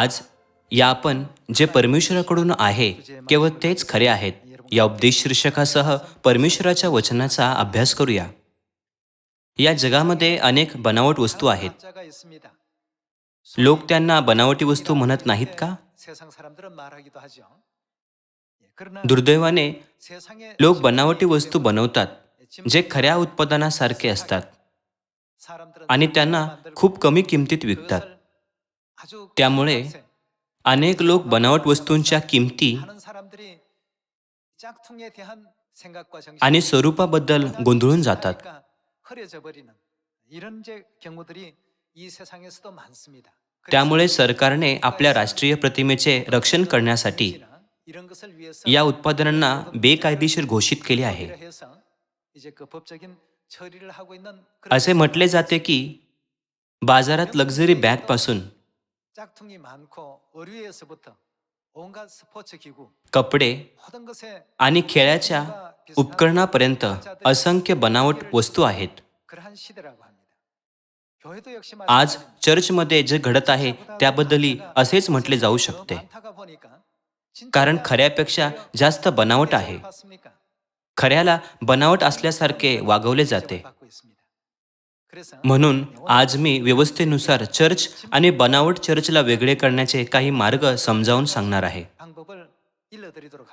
आज या आपण जे परमेश्वराकडून आहे केवळ तेच खरे आहेत. या उपदेश शीर्षकासह परमेश्वराच्या वचनाचा अभ्यास करूया. या जगामध्ये अनेक बनावट वस्तू आहेत. लोक त्यांना बनावटी वस्तू म्हणत नाहीत का? दुर्दैवाने लोक बनावटी वस्तू बनवतात जे खऱ्या उत्पादनासारखे असतात आणि त्यांना खूप कमी किमतीत विकतात. त्यामुळे अनेक लोक बनावट वस्तूंच्या किमती आणि स्वरूपाबद्दल गोंधळून जातात. त्यामुळे सरकारने आपल्या राष्ट्रीय प्रतिमेचे रक्षण करण्यासाठी या उत्पादनांना बेकायदेशीर घोषित केले आहे. असे म्हटले जाते की बाजारात लक्झरी बॅगपासून 짝퉁이 많고 의류에서부터 온갖 스포츠 기구 कपडे 모든 것에 आणि खेळाच्या उपकरणापर्यंत असंख्य बनावट वस्तू आहेत 그러한 시대라고 합니다. 교회도 역시 आज चर्चमध्ये जे घडत आहे त्याबद्दलही असेच म्हटले जाऊ शकते 많다가 보니까 진짜 कारण खऱ्यापेक्षा जास्त बनावट आहे 받습니까? खऱ्याला बनावट असल्यासारखे वागवले जाते म्हणून आज मी व्यवस्थेनुसार चर्च आणि बनावट चर्चला वेगळे करण्याचे काही मार्ग समजावून सांगणार आहे.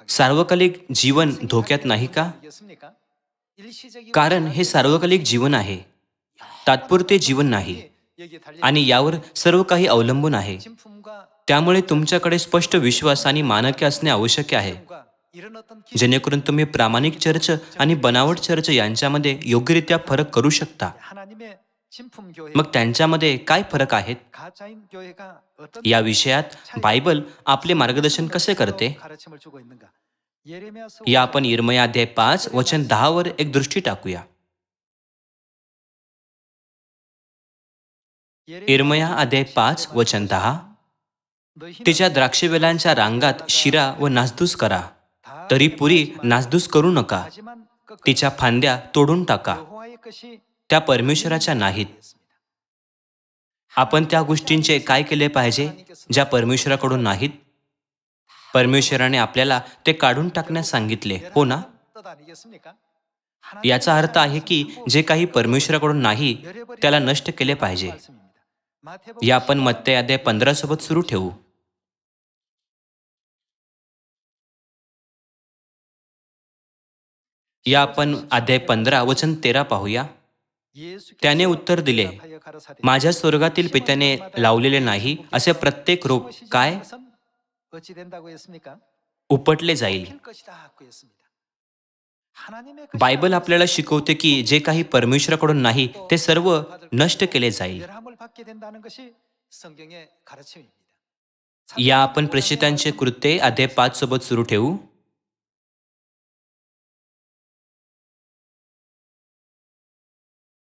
सार्वकालिक जीवन धोक्यात नाही का? कारण हे सार्वकालिक जीवन आहे. तात्पुरते जीवन नाही. आणि यावर सर्व काही अवलंबून आहे. त्यामुळे तुमच्याकडे स्पष्ट विश्वास आणि मानके असणे आवश्यक आहे. जेणेकरून तुम्ही प्रामाणिक चर्च आणि बनावट चर्च यांच्यामध्ये योग्यरित्या फरक करू शकता. मग त्यांच्यामध्ये काय फरक आहेत? या विषयात बायबल आपले मार्गदर्शन कसे करते? या आपण इरमया अध्याय पाच वचन दहावर एक दृष्टी टाकूया. इरमया अध्याय पाच वचन दहा. तिच्या द्राक्षवेलांच्या रांगात शिरा व नासधूस करा. तरी पुरी नासधूस करू नका. तिच्या फांद्या तोडून टाका. त्या परमेश्वराच्या नाहीत. आपण त्या गोष्टींचे काय केले पाहिजे ज्या परमेश्वराकडून नाहीत? परमेश्वराने आपल्याला ते काढून टाकण्यास सांगितले हो ना? याचा अर्थ आहे की जे काही परमेश्वराकडून नाही त्याला नष्ट केले पाहिजे. या आपण मत्तयादे पंधरा सोबत सुरू ठेवू. या आपण अध्याय पंधरा वचन तेरा पाहूया. त्याने उत्तर दिले माझ्या स्वर्गातील पित्याने लावलेले नाही असे प्रत्येक रोप काय? उपटले जाईल. बायबल आपल्याला शिकवते की जे काही परमेश्वराकडून नाही ते सर्व नष्ट केले जाईल. या आपण प्रशितांचे कृत्ये अध्याय पाच सोबत सुरू ठेवू.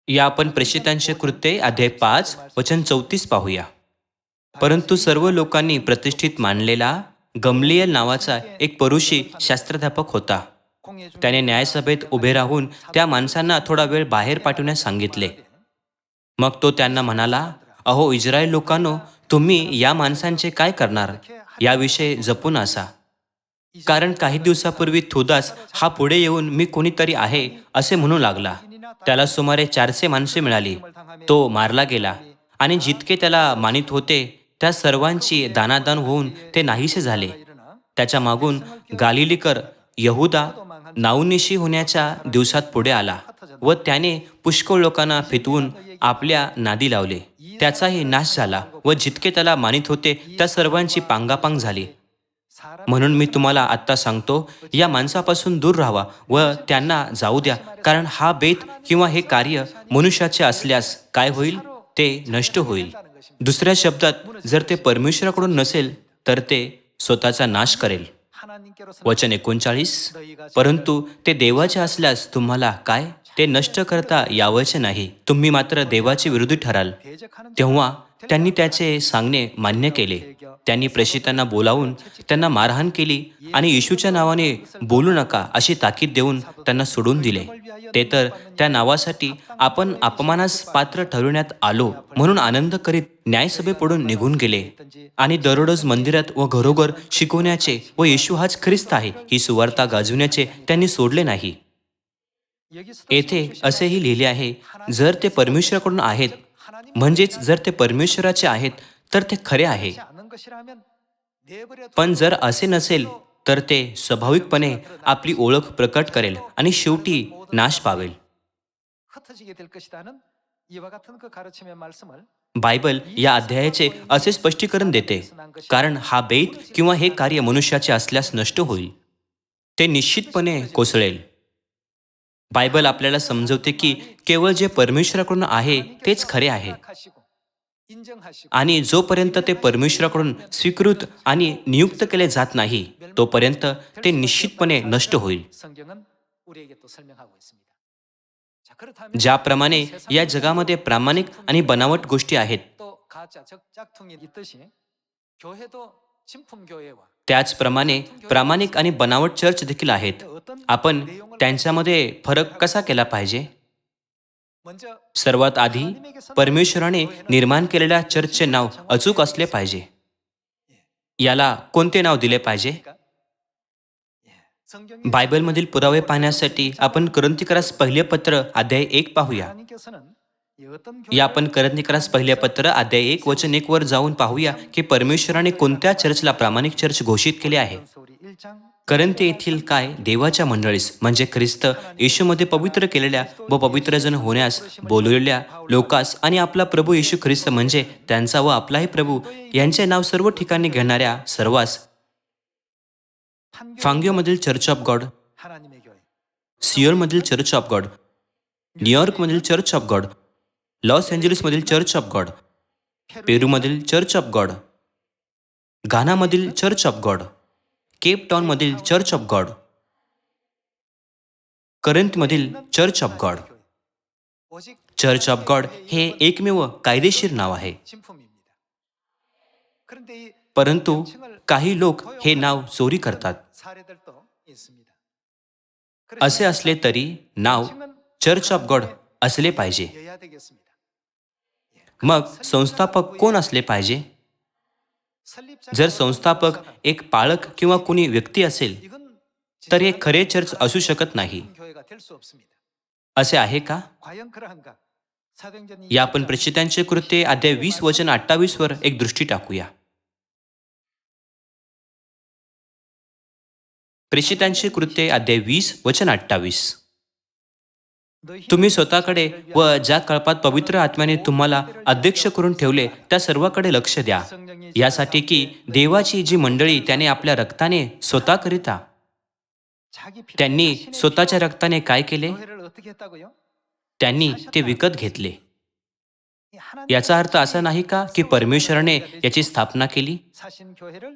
या आपण प्रेषितांचे कृत्य अध्याय पाच वचन चौतीस पाहूया. परंतु सर्व लोकांनी प्रतिष्ठित मानलेला गमलियल नावाचा एक परुषी शास्त्राध्यापक होता. त्याने न्यायसभेत उभे राहून त्या माणसांना थोडा वेळ बाहेर पाठवण्यास सांगितले. मग तो त्यांना म्हणाला अहो इस्रायल लोकांनो तुम्ही या माणसांचे काय करणार? याविषयी जपून असा. कारण काही दिवसापूर्वी थुदास हा पुढे येऊन मी कोणीतरी आहे असे म्हणू लागला. त्याला सुमारे चारशे माणसे मिळाली. तो मारला गेला. आणि जितके त्याला मानित होते त्या सर्वांची दानादान होऊन ते नाहीसे झाले. त्याच्या मागून गालिलीकर यहुदा नाऊनिशी होण्याच्या दिवसात पुढे आला व त्याने पुष्कळ लोकांना फितवून आपल्या नादी लावले. त्याचाही नाश झाला व जितके त्याला मानित होते त्या सर्वांची पांगापांग झाली. म्हणून मी तुम्हाला आत्ता सांगतो या माणसापासून दूर राहावा व त्यांना जाऊ द्या. कारण हा बेत किंवा हे कार्य मनुष्याचे असल्यास काय होईल? ते नष्ट होईल. दुसऱ्या शब्दात जर ते परमेश्वराकडून नसेल तर ते स्वतःचा नाश करेल. वचन एकोणचाळीस. परंतु ते देवाचे असल्यास तुम्हाला काय? ते नष्ट करता यावयाचे नाही. तुम्ही मात्र देवाचे विरोधी ठराल. तेव्हा त्यांनी त्याचे सांगणे मान्य केले. त्यांनी प्रेषितांना बोलावून त्यांना मारहाण केली आणि येशूच्या नावाने बोलू नका अशी ताकीद देऊन त्यांना सोडून दिले. ते तर त्या नावासाठी आपण अपमानास पात्र ठरविण्यात आलो म्हणून आनंद करीत न्यायसभेपुढून निघून गेले. आणि दररोज मंदिरात व घरोघर शिकवण्याचे व येशू हाच ख्रिस्त आहे ही सुवार्ता गाजवण्याचे त्यांनी सोडले नाही. येथे असेही लिहिले आहे जर ते परमेश्वराकडून आहेत म्हणजेच जर ते परमेश्वराचे आहेत तर ते खरे आहे. पण जर असे नसेल तर ते स्वाभाविकपणे आपली ओळख प्रकट करेल आणि शेवटी नाश पावेल. बायबल या अध्यायाचे असे स्पष्टीकरण देते कारण हा बेत किंवा हे कार्य मनुष्याचे असल्यास नष्ट होईल. ते निश्चितपणे कोसळेल. बायबल आपल्याला समजवते की केवळ जे परमेश्वराकडून आहे तेच खरे आहे. आणि जोपर्यंत ते परमेश्वराकडून स्वीकृत आणि नियुक्त केले जात नाही तोपर्यंत ते निश्चितपणे नष्ट होईल. ज्याप्रमाणे या जगामध्ये प्रामाणिक आणि बनावट गोष्टी आहेत. त्याचप्रमाणे प्रामाणिक आणि बनावट चर्च देखील आहेत. आपण त्यांच्यामध्ये फरक कसा केला पाहिजे? सर्वात आधी परमेश्वराने निर्माण केलेल्या चर्चचे नाव अचूक असले पाहिजे. याला कोणते नाव दिले पाहिजे? बायबलमधील पुरावे पाहण्यासाठी आपण करंतिकारास पहिले पत्र अध्याय एक पाहूया. या आपण करतनिकरास पहिल्या पत्र अध्याय एक वचन एक वर जाऊन पाहूया की परमेश्वराने कोणत्या चर्चला प्रामाणिक चर्च घोषित केले आहे? करंत येथील काय देवाच्या मंडळीस म्हणजे ख्रिस्त येशूमध्ये पवित्र केलेल्या व पवित्रजन होण्यास बोलवलेल्या लोकास आणि आपला प्रभू येशू ख्रिस्त म्हणजे त्यांचा व आपलाही प्रभू यांचे नाव सर्व ठिकाणी घेणाऱ्या सर्वांस. फांग्योमधील चर्च ऑफ गॉड सियोलमधील चर्च ऑफ गॉड न्यूयॉर्कमधील चर्च ऑफ गॉड लॉस एंजलिसमधील चर्च ऑफ गॉड पेरूमधील चर्च ऑफ गॉड घानामधील चर्च ऑफ गॉड केप टाऊनमधील church of God करंतमधील church of God. Church of God हे एकमेव कायदेशीर नाव आहे. परंतु काही लोक हे नाव चोरी करतात. असे असले तरी नाव चर्च ऑफ गॉड असले पाहिजे. मग संस्थापक कोण असले पाहिजे? जर संस्थापक एक पाळक किंवा कुणी व्यक्ती असेल तर हे खरे चर्च असू शकत नाही. असे आहे का? या आपण प्रचितांचे कृत्य अध्याय वीस वचन अठ्ठावीस वर एक दृष्टी टाकूया. प्रेषितांचे कृत्य अध्याय वीस वचन अठ्ठावीस. तुम्ही स्वतःकडे व ज्या कळपात पवित्र आत्म्याने तुम्हाला अध्यक्ष करून ठेवले त्या सर्वाकडे लक्ष द्या. यासाठी की देवाची जी मंडळी त्याने आपल्या रक्ताने स्वतः करिता. त्यांनी स्वतःच्या रक्ताने काय केले? त्यांनी ते विकत घेतले. याचा अर्थ असा नाही का की परमेश्वराने याची स्थापना केली?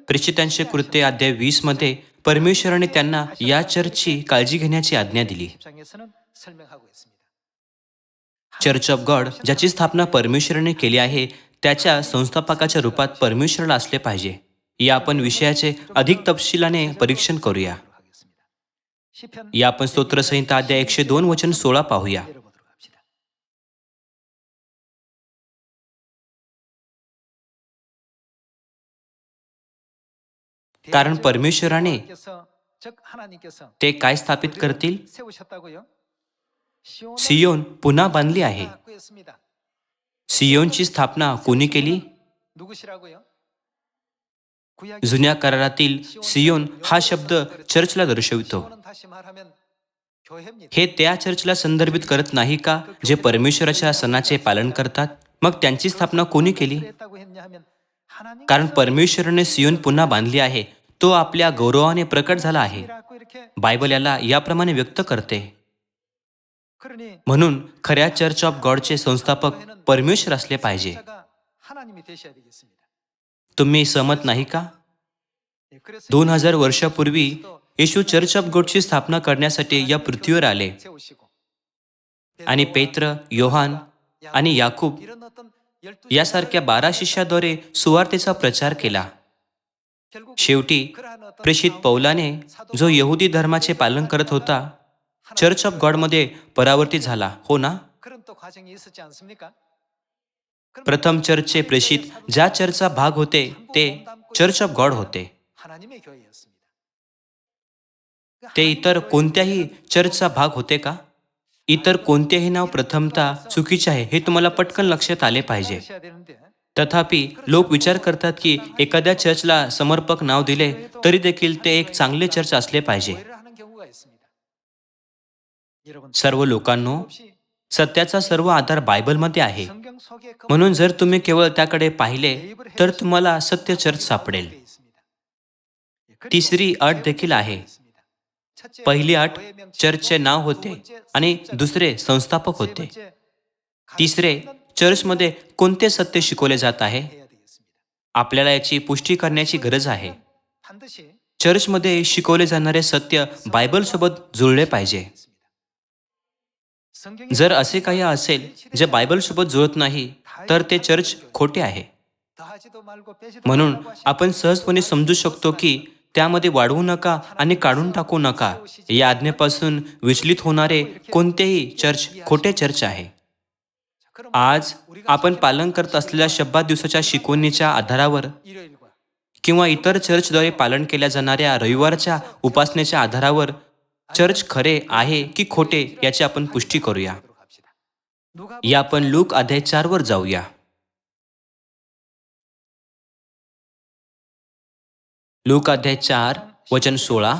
प्रेषितांचे कृत्य अध्याय वीसमध्ये परमेश्वराने त्यांना या चर्चची काळजी घेण्याची आज्ञा दिली. चर्च ऑफ गॉड ज्याची स्थापना परमेश्वराने केली आहे त्याच्या संस्थापकाच्या रूपात परमेश्वरला असले पाहिजे. या आपण विषयाचे अधिक तपशिलाने परीक्षण करूया. या आपण स्तोत्रसंहिता अध्याय एकशे दोन वचन सोळा पाहूया. कारण परमेश्वराने ते काय स्थापित करतील? सियोन पुन्हा बांधली आहे. सियोनची स्थापना कोणी केली? जुन्या करारातील सियोन हा शब्द चर्चला दर्शवितो. हे त्या चर्चला संदर्भित करत नाही का जे परमेश्वराच्या सणाचे पालन करतात? मग त्यांची स्थापना कोणी केली? कारण परमेश्वराने सियोन पुन्हा बांधली आहे. तो आपल्या गौरवाने प्रकट झाला आहे. बायबल याला याप्रमाणे व्यक्त करते. म्हणून खऱ्या चर्च ऑफ गॉडचे संस्थापक परमेश्वर असले पाहिजे. तुम्ही सहमत नाही का? दोन हजार वर्षापूर्वी येशू चर्च ऑफ गॉडची स्थापना करण्यासाठी या पृथ्वीवर आले. आणि पेत्र योहान आणि याकूब यासारख्या बारा शिष्याद्वारे सुवार्थेचा प्रचार केला. शेवटी प्रेषित पौलाने जो यहुदी धर्माचे पालन करत होता चर्च ऑफ गॉडमध्ये परावर्तित झाला हो ना? प्रथम चर्चचे प्रेषित ज्या चर्चचा भाग होते ते चर्च ऑफ गॉड होते. ते इतर कोणत्याही चर्चचा भाग होते का? इतर कोणतेही नाव प्रथमता चुकीचे आहे हे तुम्हाला पटकन लक्षात आले पाहिजे. तथापि लोक विचार करतात की एखाद्या चर्चला समर्पक नाव दिले तरी देखील ते एक चांगले चर्च असले पाहिजे. सर्व लोकांनो सत्याचा सर्व आधार बायबलमध्ये आहे. म्हणून जर तुम्ही केवळ त्याकडे पाहिले तर तुम्हाला सत्य चर्च सापडेल. तिसरी अट देखील आहे. पहिली अट चर्चचे नाव होते आणि दुसरे संस्थापक होते. तिसरे चर्चमध्ये कोणते सत्य शिकवले जात आहे? आपल्याला याची पुष्टी करण्याची गरज आहे. चर्चमध्ये शिकवले जाणारे सत्य बायबलसोबत जुळले पाहिजे. जर असे काही असेल जे बायबलसोबत जुळत नाही तर ते चर्च खोटे आहे. म्हणून आपण सहजपणे समजू शकतो की त्यामध्ये वाढवू नका आणि काढून टाकू नका. या आज्ञेपासून विचलित होणारे कोणतेही चर्च खोटे चर्च आहे. आज आपण पालन करत असलेल्या शब्दात दिवसाच्या शिकवणीच्या आधारावर किंवा इतर चर्चद्वारे पालन केल्या जाणाऱ्या रविवारच्या उपासनेच्या आधारावर चर्च खरे आहे की खोटे याची आपण पुष्टी करूया. या आपण लूक अध्याय चारवर जाऊया. लूक अध्याय चार वचन सोळा.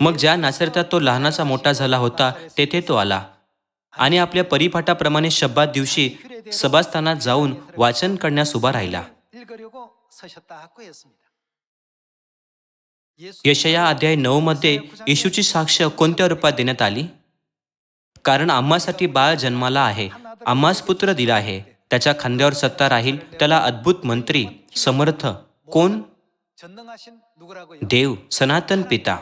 मग ज्या नासरतात तो लहानाचा मोठा झाला होता तेथे तो आला. आणि आपल्या परिपाठाप्रमाणे शब्दात दिवशी सभास्थानात जाऊन वाचन करण्यास उभा राहिला. यशया अध्याय नऊ मध्ये येशूची साक्ष कोणत्या रूपात देण्यात आली? कारण आम्हासाठी बाळ जन्माला आहे आम्हास पुत्र दिला आहे त्याच्या खांद्यावर सत्ता राहील त्याला अद्भुत मंत्री समर्थ कोण? देव सनातन पिता.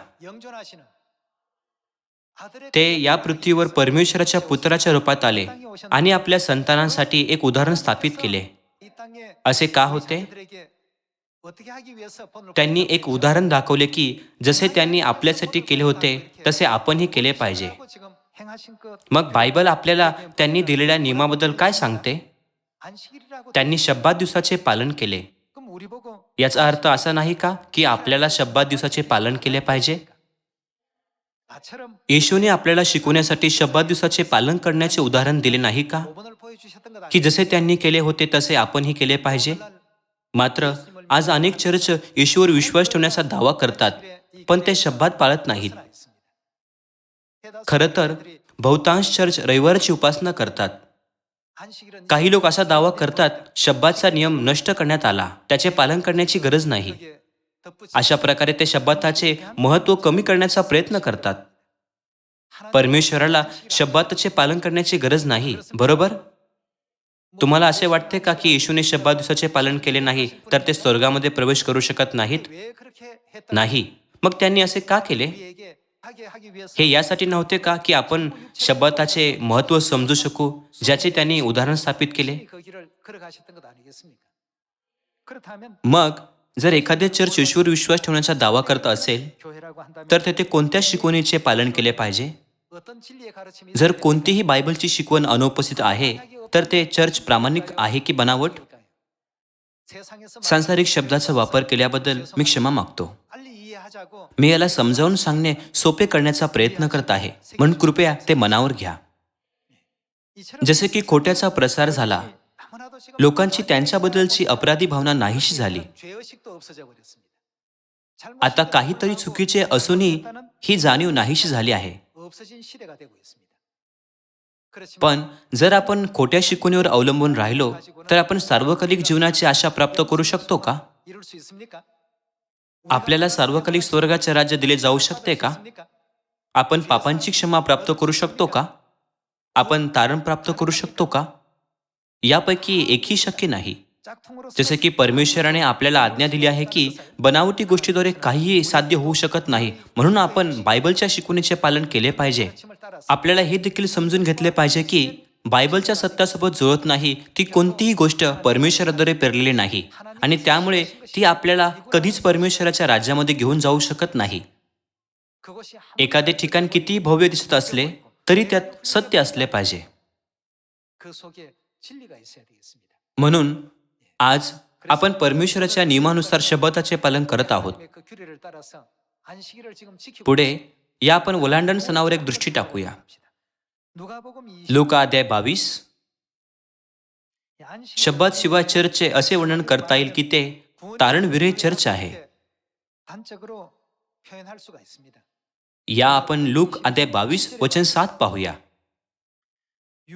ते या पृथ्वीवर परमेश्वराच्या पुत्राच्या रूपात आले आणि आपल्या संतानांसाठी एक उदाहरण स्थापित केले. असे का होते? त्यांनी एक उदाहरण दाखवले की जसे त्यांनी आपल्यासाठी केले होते तसे आपणही केले पाहिजे. मग बायबल आपल्याला त्यांनी दिलेल्या नियमाबद्दल काय सांगते? त्यांनी शब्दात दिवसाचे पालन केले. याचा अर्थ असा नाही का की आपल्याला शब्दात दिवसाचे पालन केले पाहिजे? येशूने आपल्याला शिकवण्यासाठी शब्दात दिवसाचे पालन करण्याचे उदाहरण दिले नाही का? की जसे त्यांनी केले होते तसे आपणही केले पाहिजे? मात्र आज अनेक चर्च येशूवर विश्वास ठेवण्याचा दावा करतात पण ते शब्दात पाळत नाहीत. खरं तर बहुतांश चर्च रविवारची उपासना करतात. काही लोक असा दावा करतात शब्दाचा नियम नष्ट करण्यात आला. त्याचे पालन करण्याची गरज नाही. अशा प्रकारे ते शब्दाचे महत्त्व कमी करण्याचा प्रयत्न करतात. परमेश्वराला शब्दाचे पालन करण्याची गरज नाही बरोबर? तुम्हाला असे वाटते का की येशूने शब्दात दिवसाचे पालन केले नाही तर ते स्वर्गामध्ये प्रवेश करू शकत नाहीत? नाही. मग त्यांनी असे का केले? हे यासाठी नव्हते का की आपण शब्दाचे महत्त्व समजू शकू ज्याचे त्यांनी उदाहरण स्थापित केले? मग जर एखादे चर्च येशूवर विश्वास ठेवण्याचा दावा करत असेल तर तेथे कोणत्या शिकवणीचे पालन केले पाहिजे? जर कोणतीही बायबलची शिकवण अनुपस्थित आहे तर ते चर्च प्रामाणिक आहे की बनावट? सांसारिक शब्दाचा वापर केल्याबद्दल मी क्षमा मागतो. मी याला समजावून सांगणे सोपे करण्याचा प्रयत्न करत आहे. म्हणून कृपया ते मनावर घ्या. जसे की खोट्याचा प्रसार झाला. लोकांची त्यांच्याबद्दलची अपराधी भावना नाहीशी झाली. आता काहीतरी चुकीचे असूनही ही जाणीव नाहीशी झाली आहे. पण जर आपण खोट्या शिकवणीवर अवलंबून राहिलो तर आपण सार्वकालिक जीवनाची आशा प्राप्त करू शकतो का? आपल्याला सार्वकालिक स्वर्गाचे राज्य दिले जाऊ शकते का? आपण पापांची क्षमा प्राप्त करू शकतो का? आपण तारण प्राप्त करू शकतो का? यापैकी एकही शक्य नाही. जसे की परमेश्वराने आपल्याला आज्ञा दिली आहे की बनावटी गोष्टीद्वारे काहीही साध्य होऊ शकत नाही म्हणून आपण बायबलच्या शिकवणीचे पालन केले पाहिजे. आपल्याला हे देखील समजून घेतले पाहिजे की बायबलच्या सत्यासोबत जुळत नाही ती कोणतीही गोष्ट परमेश्वराद्वारे पेरलेली नाही. आणि त्यामुळे ती आपल्याला कधीच परमेश्वराच्या राज्यामध्ये घेऊन जाऊ शकत नाही. एखादे ठिकाण किती भव्य दिसत असले तरी त्यात सत्य असले पाहिजे. म्हणून आज आपण परमेश्वराच्या नियमानुसार शब्दाचे पालन करत आहोत. पुढे या आपण ओलांडण सणावर एक दृष्टी टाकूया. लुकाद्या बावीस. शब्दात शिवाय चर्च असे वर्णन करता येईल की ते तारणविरे चर्च आहे. या आपण लूक अध्याय बावीस वचन सात पाहूया.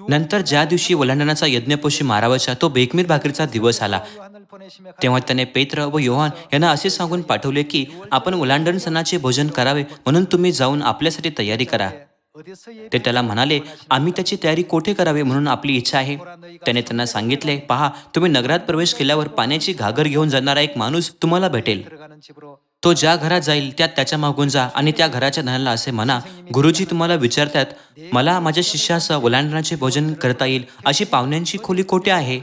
नंतर ज्या दिवशी वलांडनाचा यज्ञपोशी मारावाचा तो बेकमीर भाकरीचा दिवस आला. तेव्हा त्याने पेत्र व योहान यांना असे सांगून पाठवले की आपण वलांडन सणाचे भोजन करावे म्हणून तुम्ही जाऊन आपल्यासाठी तयारी करा. ते त्याला म्हणाले आम्ही त्याची तयारी कोठे करावी म्हणून आपली इच्छा आहे? त्याने त्यांना सांगितले पहा तुम्ही नगरात प्रवेश केल्यावर पाण्याची घागर घेऊन जाणारा एक माणूस तुम्हाला भेटेल. तो ज्या घरात जाईल त्यात त्याच्या मागून जा आणि त्या घराच्या धनाला असे म्हणा गुरुजी तुम्हाला विचारतात मला माझ्या शिष्यासह ओलांडनाचे भोजन करता येईल? अशी पाहुण्यांची खोली कोठे आहे?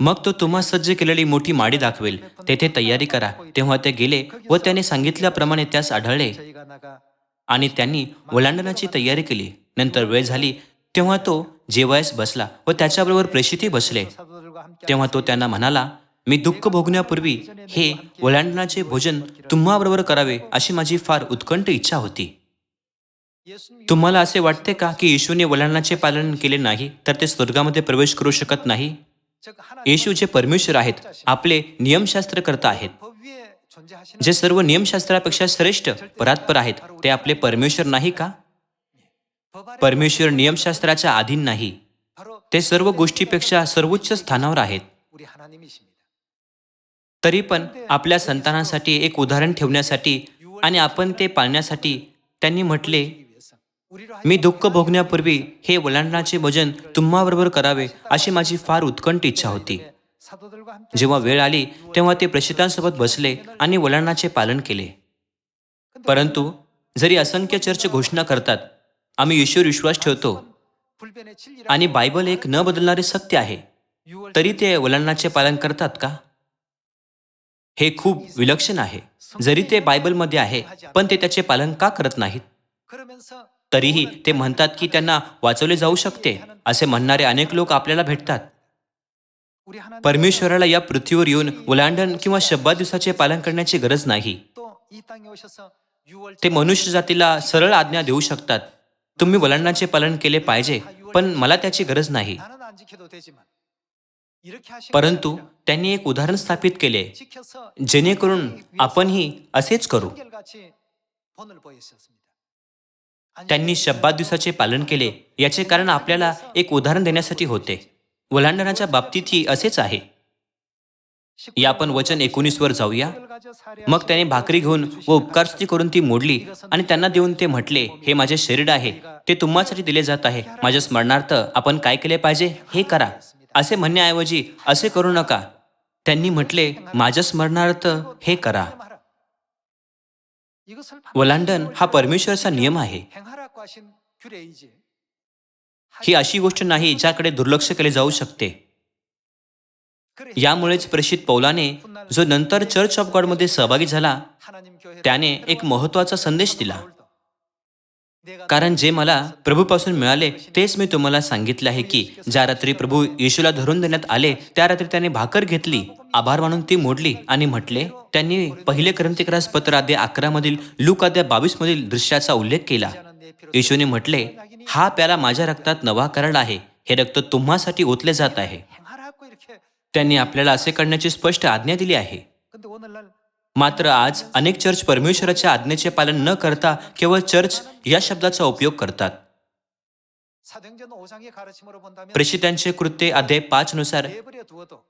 मग तो तुम्हा सज्ज केलेली मोठी माडी दाखवेल. तेथे तयारी करा. तेव्हा ते गेले व त्याने सांगितल्याप्रमाणे त्यास आढळले. आणि त्यांनी ओलांडनाची तयारी केली. नंतर वेळ झाली तेव्हा तो जेवायस बसला व त्याच्याबरोबर प्रेषितही बसले. तेव्हा तो त्यांना म्हणाला मी दुःख भोगण्यापूर्वी हे ओलांडनाचे भोजन तुम्हाबरोबर करावे अशी माझी फार उत्कंठ इच्छा होती. तुम्हाला असे वाटते का की येशूने वलांडनाचे पालन केले नाही तर ते स्वर्गामध्ये प्रवेश करू शकत नाही? येशू जे परमेश्वर आहेत आपले नियमशास्त्रकर्ता आहेत. जे सर्व नियमशास्त्रापेक्षा श्रेष्ठ परात्पर आहेत ते आपले परमेश्वर नाही का? परमेश्वर नियमशास्त्राच्या अधीन नाही. ते सर्व गोष्टीपेक्षा सर्वोच्च स्थानावर आहेत. तरी पण आपल्या संतानासाठी एक उदाहरण ठेवण्यासाठी आणि आपण ते पाळण्यासाठी त्यांनी म्हटले मी दुःख भोगण्यापूर्वी हे वलांडणाचे भजन तुम्हाबरोबर करावे अशी माझी फार उत्कंठ इच्छा होती. जेव्हा वेळ आली तेव्हा ते प्रशितांसोबत बसले आणि वलनाचे पालन केले. परंतु जरी असंख्य चर्च घोषणा करतात आम्ही ईश्वर विश्वास ठेवतो. आणि बायबल एक न बदलणारे सत्य आहे. तरी ते वलनाचे पालन करतात का? हे खूप विलक्षण आहे. जरी ते बायबलमध्ये आहे पण ते त्याचे पालन का करत नाहीत? तरीही ते म्हणतात की त्यांना वाचवले जाऊ शकते असे म्हणणारे अनेक लोक आपल्याला भेटतात. परमेश्वराला या पृथ्वीवर येऊन ओलांडन किंवा शब्दा दिवसाचे पालन करण्याची गरज नाही. ते मनुष्य जातीला सरळ आज्ञा देऊ शकतात. तुम्ही वलांडाचे पालन केले पाहिजे पण मला त्याची गरज नाही. परंतु त्यांनी एक उदाहरण स्थापित केले जेणेकरून आपणही असेच करू. त्यांनी शब्दा दिवसाचे पालन केले याचे कारण आपल्याला एक उदाहरण देण्यासाठी होते. ओलांडणाच्या बाबतीतही असेच आहे. या आपण वचन एकोणीसवर जाऊया. मग त्याने भाकरी घेऊन व उपकारस्ती करून ती मोडली आणि त्यांना देऊन ते म्हटले हे माझे शरीर आहे. ते तुम्हासाठी दिले जात आहे. माझ्या स्मरणार्थ आपण काय केले पाहिजे हे करा. असे म्हणण्याऐवजी असे करू नका. त्यांनी म्हटले माझ्या स्मरणार्थ हे करा. ओलांडण हा परमेश्वरचा नियम आहे. ही अशी गोष्ट नाही ज्याकडे दुर्लक्ष केले जाऊ शकते. यामुळेच प्रेषित पौलाने जो नंतर चर्च ऑफ गॉडमध्ये सहभागी झाला त्याने एक महत्त्वाचा संदेश दिला. कारण जे मला प्रभूपासून मिळाले तेच मी तुम्हाला सांगितले आहे की ज्या रात्री प्रभू येशूला धरून देण्यात आले त्या रात्री त्याने भाकर घेतली आभार मानून ती मोडली आणि म्हटले त्यांनी पहिले क्रांतिक्रास पत्र आद्या अकरा मधील लूक आद्या बावीस मधील दृश्याचा उल्लेख केला. येशूने म्हटले हा प्याला माझ्या रक्तात नवा करड आहे. हे रक्त तुम्हासाठी ओतले जात आहे. त्यांनी आपल्याला असे करण्याची स्पष्ट आज्ञा दिली आहे. मात्र आज अनेक चर्च परमेश्वराच्या आज्ञेचे पालन न करता केवळ चर्च या शब्दाचा उपयोग करतात. प्रेषितांचे कृत्य अध्याय पाच नुसार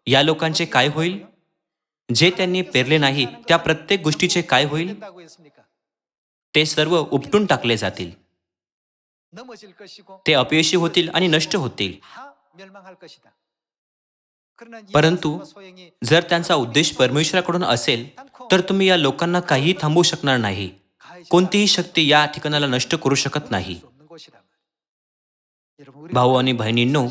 या लोकांचे काय होईल? जे त्यांनी पेरले नाही त्या प्रत्येक गोष्टीचे काय होईल? ते सर्व उपटून टाकले जातील. ते अपयशी होतील आणि नष्ट होतील. परंतु जर त्यांचा उद्देश परमेश्वराकडून असेल तर तुम्ही या लोकांना काहीही थांबवू शकणार नाही. कोणतीही शक्ती या ठिकाणाला नष्ट करू शकत नाही. भाऊ आणि बहिणींनो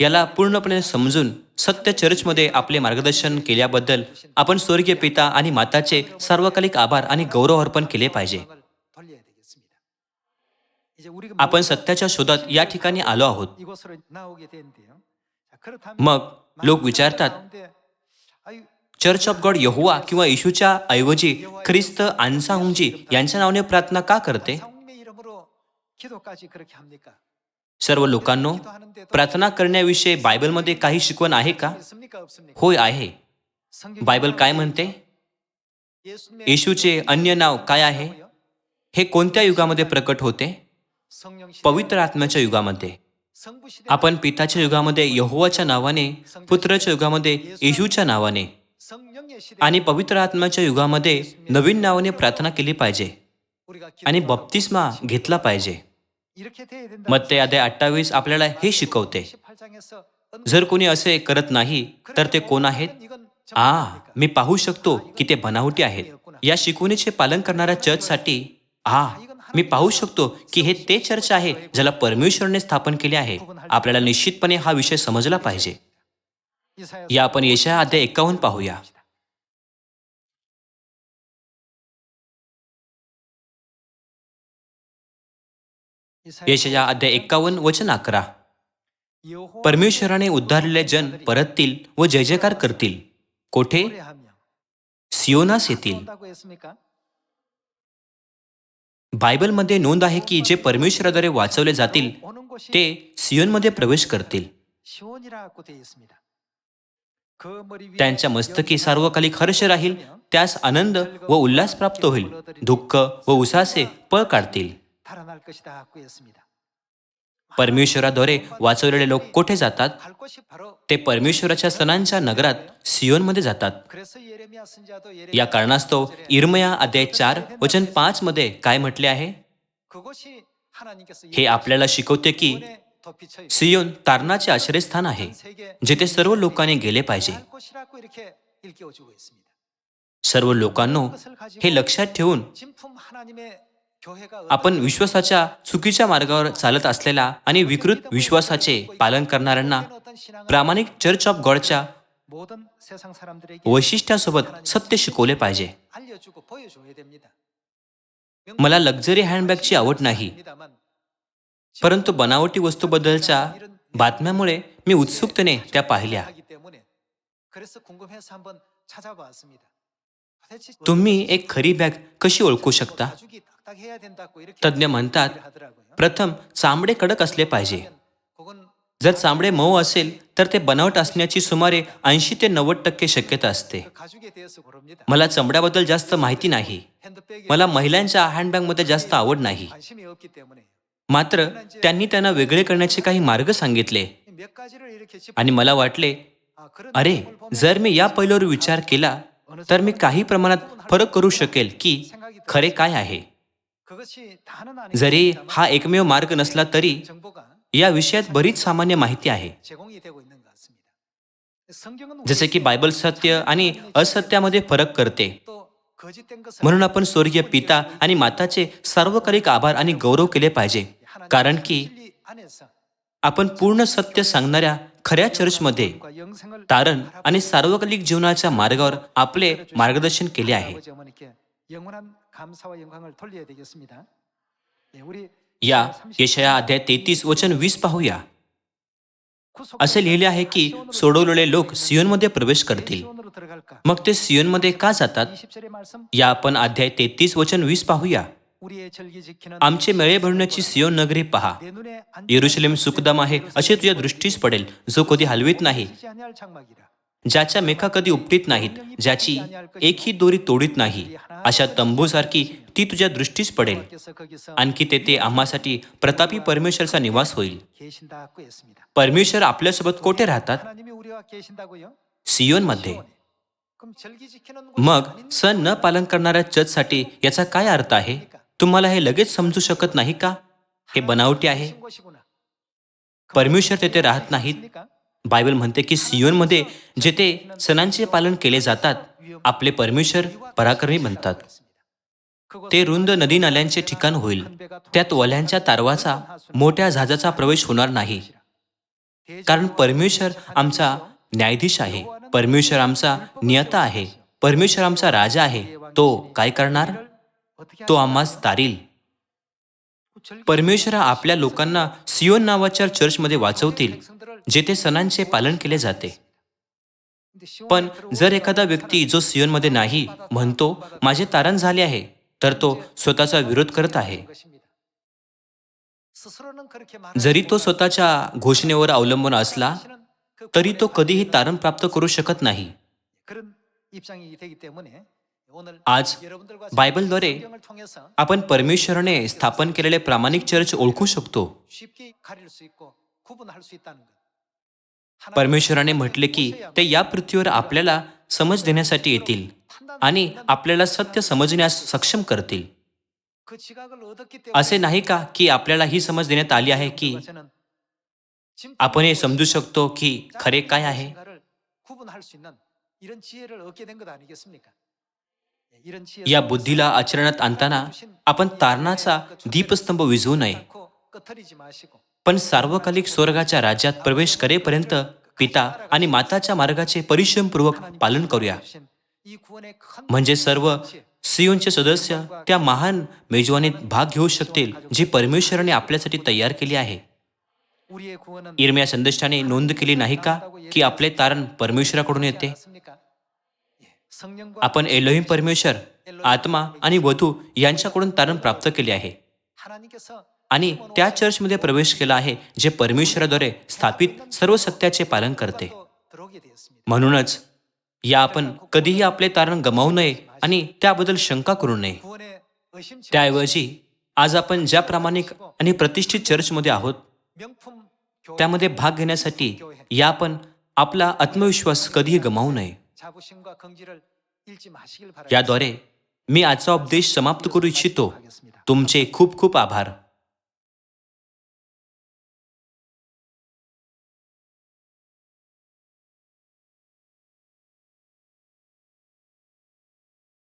याला पूर्णपणे समजून सत्य चर्चमध्ये आपले मार्गदर्शन केल्याबद्दल आपण स्वर्गीय पिता आणि माताचे सार्वकालिक आभार आणि गौरव अर्पण केले पाहिजे. आपण सत्याच्या शोधात या ठिकाणी आलो आहोत. मग लोक विचारतात चर्च ऑफ गॉड यहुवा किंवा येशूच्या ऐवजी ख्रिस्त आनसाहुंजी यांच्या नावाने प्रार्थना का करते? सर्व लोकांनो प्रार्थना करण्याविषयी बायबलमध्ये काही शिकवण आहे का? होय आहे. बायबल काय म्हणते? येशूचे अन्य नाव काय आहे? हे कोणत्या युगामध्ये प्रकट होते? पवित्र आत्म्याच्या युगामध्ये. आपण पिताच्या युगामध्ये यहोवाच्या नावाने पुत्राच्या युगामध्ये येशूच्या नावाने आणि पवित्र आत्म्याच्या युगामध्ये नवीन नावाने प्रार्थना केली पाहिजे आणि बप्तिस्मा घेतला पाहिजे. मग ते अध्याय अठ्ठावीस आपल्याला हे शिकवते. जर कोणी असे करत नाही तर ते कोण आहेत? आ मी पाहू शकतो की ते बनावटी आहेत. या शिकवणीचे पालन करणाऱ्या चर्चसाठी आ मी पाहू शकतो की हे ते चर्च आहे ज्याला परमेश्वरने स्थापन केले आहे. आपल्याला निश्चितपणे हा विषय समजला पाहिजे. या आपण यशया अध्याय एकावन्न पाहूया. यशया अध्याय एकावन्न वचन अकरा. परमेश्वराने उद्धारलेले जन परततील व जय जयकार करतील. कोठे? सियोनास येतील बायबलमध्ये नोंद आहे की जे परमेश्वराद्वारे वाचवले जातील ते सियोनमध्ये प्रवेश करतील. त्यांच्या मस्तकी सार्वकालिक हर्ष राहील त्यास आनंद व उल्हास प्राप्त होईल दुःख व उसासे पळ काढतील. परमेश्वराद्वारे वाचवलेले लोक कोठे जातात? ते परमेश्वराच्या सणांच्या नगरात सियोनमध्ये जातात. या कारणास्तव इर्मया अध्याय चार वचन पाच मध्ये काय म्हटले आहे? हे आपल्याला शिकवते की सियोन तारणाचे आश्रयस्थान आहे जिथे सर्व लोकांनी गेले पाहिजे. सर्व लोकांनो हे लक्षात ठेवून आपण विश्वासाच्या चुकीच्या मार्गावर चालत असलेला आणि विकृत विश्वासाचे पालन करणाऱ्यांना प्रामाणिक चर्च ऑफ गॉडच्या वैशिष्ट्यासोबत सत्य शिकवले पाहिजे. मला लक्झरी हँडबॅगची आवड नाही. परंतु बनावटी वस्तूबद्दलच्या बातम्यामुळे मी उत्सुकतेने त्या पाहिल्या. तुम्ही एक खरी बॅग कशी ओळखू शकता? तज्ज्ञ म्हणतात प्रथम चामडे कडक असले पाहिजे. जर चामडे मऊ असेल तर ते बनावट असण्याची सुमारे ऐंशी ते नव्वद टक्के शक्यता असते. मला चमड्याबद्दल जास्त माहिती नाही. मला महिलांच्या हँडबॅगमध्ये जास्त आवड नाही. मात्र त्यांनी त्यांना वेगळे करण्याचे काही मार्ग सांगितले. आणि मला वाटले अरे जर मी या पैलूवर विचार केला तर मी काही प्रमाणात फरक करू शकेल की खरे काय आहे? जरी हा एकमेव मार्ग नसला तरी या विषयात बरीच सामान्य माहिती आहे. जसे की बायबल सत्य आणि असत्यामध्ये फरक करते. म्हणून आपण स्वर्गीय पिता आणि माताचे सार्वकालिक आभार आणि गौरव केले पाहिजे. कारण की आपण पूर्ण सत्य सांगणाऱ्या खऱ्या चर्चमध्ये तारण आणि सार्वकालिक जीवनाच्या मार्गावर आपले मार्गदर्शन केले आहे. या यशया अध्याय तेहतीस वचन वीस पाहूया असे लिहिले आहे की सोडवलेले लोक सियोनमध्ये प्रवेश करतील मग ते सियोनमध्ये का जातात या आपण अध्याय तेहतीस वचन वीस पाहूया आमचे मेळे भरण्याची सियोन नगरी पहा येरुशलेम सुखदम आहे असे तुझ्या दृष्टीस पडेल जो कधी हलवीत नाही ज्याच्या मेखा कधी उपटीत नाहीत ज्याची एकही दोरी तोडीत नाही अशा तंबूसारखी ती तुझ्या दृष्टीस पडेल. आणखी तेथे आम्हासाठी प्रतापी परमेश्वरचा निवास होईल. परमेश्वर आपल्यासोबत कोठे राहतात? सियोनमध्ये. मग सण न पालन करणाऱ्या चर्चसाठी याचा काय अर्थ आहे? तुम्हाला हे लगेच समजू शकत नाही का? हे बनावटी आहे. परमेश्वर तेथे राहत नाहीत. बायबल म्हणते की सियोनमध्ये जेथे सणांचे पालन केले जातात आपले परमेश्वर पराक्रमी बनतात. ते रुंद नदी नाल्यांचे ठिकाण होईल. त्यात वल्यांच्या तारवाचा मोठ्या जहाजाचा प्रवेश होणार नाही. कारण परमेश्वर आमचा न्यायाधीश आहे. परमेश्वर आमचा नियता आहे. परमेश्वर आमचा राजा आहे. तो काय करणार? तो आम्हास तारील परमेश्वर आपल्या लोकांना सियोन नावाच्या चर्चमध्ये वाचवतील जेथे सणांचे पालन केले जाते. पण जर एखादा व्यक्ती जो सियोनमध्ये नाही म्हणतो माझे तारण झाले आहे तर तो स्वतःचा विरोध करत आहे. जरी तो स्वतःच्या घोषणेवर अवलंबून असला तरी तो कधीही तारण प्राप्त करू शकत नाही. आज बायबलद्वारे आपण परमेश्वराने स्थापन केलेले प्रामाणिक चर्च ओळखू शकतो. परमेश्वराने म्हटले की ते या पृथ्वीवर आपल्याला समज देण्यासाठी येतील आणि आपल्याला सत्य समजण्यास सक्षम करतील. असे नाही का की आपल्याला ही समज देण्यात आली आहे की आपण हे समजू शकतो की खरे काय आहे? या बुद्धीला आचरणात आणताना आपण तारणाचा दीपस्तंभ विझवू नये. पण सार्वकालिक स्वर्गाच्या राज्यात प्रवेश करेपर्यंत पिता आणि माताच्या मार्गाचे परिश्रमपूर्वक पालन करूया. म्हणजे सर्व सियोनचे सदस्य त्या महान मेजवानीत भाग घेऊ शकतील जी परमेश्वराने आपल्यासाठी तयार केली आहे. इरम्या संदेशाने नोंद केली नाही का की आपले तारण परमेश्वराकडून येते? आपण एलोहिम परमेश्वर आत्मा आणि वधू यांच्याकडून तारण प्राप्त केले आहे. आणि त्या चर्चमध्ये प्रवेश केला आहे जे परमेश्वराद्वारे स्थापित सर्व सत्याचे पालन करते. म्हणूनच या आपण कधीही आपले तारण गमावू नये आणि त्याबद्दल शंका करू नये. त्याऐवजी आज आपण ज्या प्रामाणिक आणि प्रतिष्ठित चर्चमध्ये आहोत त्यामध्ये भाग घेण्यासाठी या आपण आपला आत्मविश्वास कधीही गमावू नये. याद्वारे मी आजचा उपदेश समाप्त करू इच्छितो. तुमचे खूप खूप आभार.